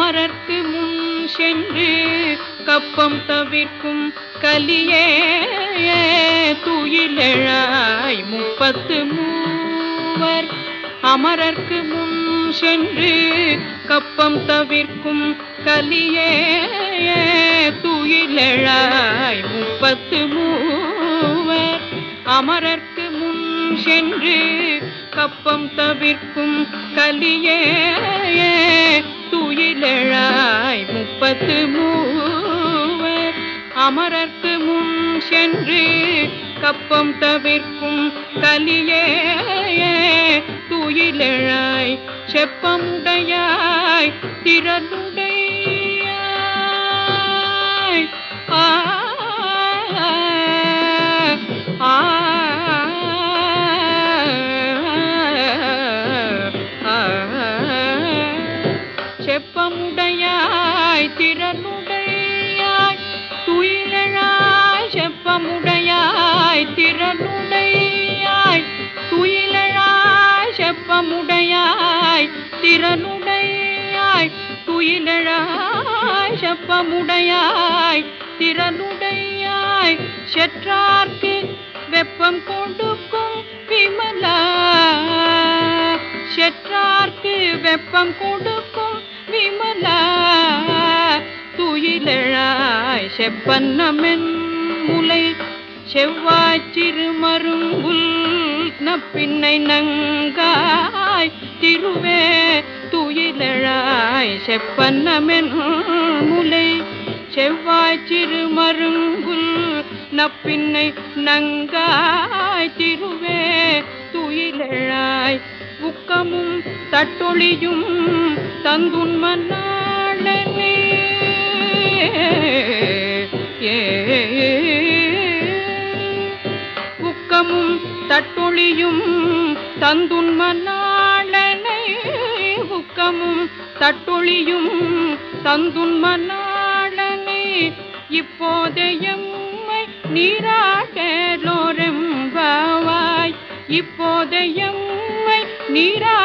அமரர்க்கு முன் சென்று கப்பம் தவிர்க்கும் கலியே துயிலழாய் முப்பத்து மூவர். அமரர்க்கு முன் சென்று கப்பம் தவிர்க்கும் கலியே துயிலழாய் முப்பத்து மூவர். அமரர்க்கு முன் சென்று கப்பம் தவிர்க்கும் கலியே துயிலெழாய் முப்பத்து மூவர் அமரர்க்கு முன் சென்று கப்பம் தவிர்க்கும் கலியே துயிலெழாய். செப்பமுடையாய் திறனுடைய செப்பமுடையாய் திறனுடையாய் துயிலழாய் செப்பமுடையாய் திறனுடையாய் துயிலழாய் செப்பமுடையாய் திறனுடையாய் துயிலழாய் செப்பமுடையாய் திறனுடையாய் செற்றார்க்கு வெப்பம் கொடுக்கும் விமலா. செற்றார்க்கு வெப்பம் கொடுக்கும் செப்பன்னமென் முலை செவ்வாய் திருமருங்குல் நப்பின்னை நங்காய் திருவே துயிலழாய் செப்பன்னமென் முலை செவ்வாய் திருமருங்குல் நப்பின்னை நங்காய் திருவே துயிலழாய் உக்கமும் தட்டொழியும் தந்துன்மன்னா தட்டொழியும் தந்துன்மனாளனை உக்கமும் தட்டொழியும் தந்துன்மனாளனை இப்போதையம்மை நீராட்டலோரெம்பாவாய் இப்போதையம்மை நீரா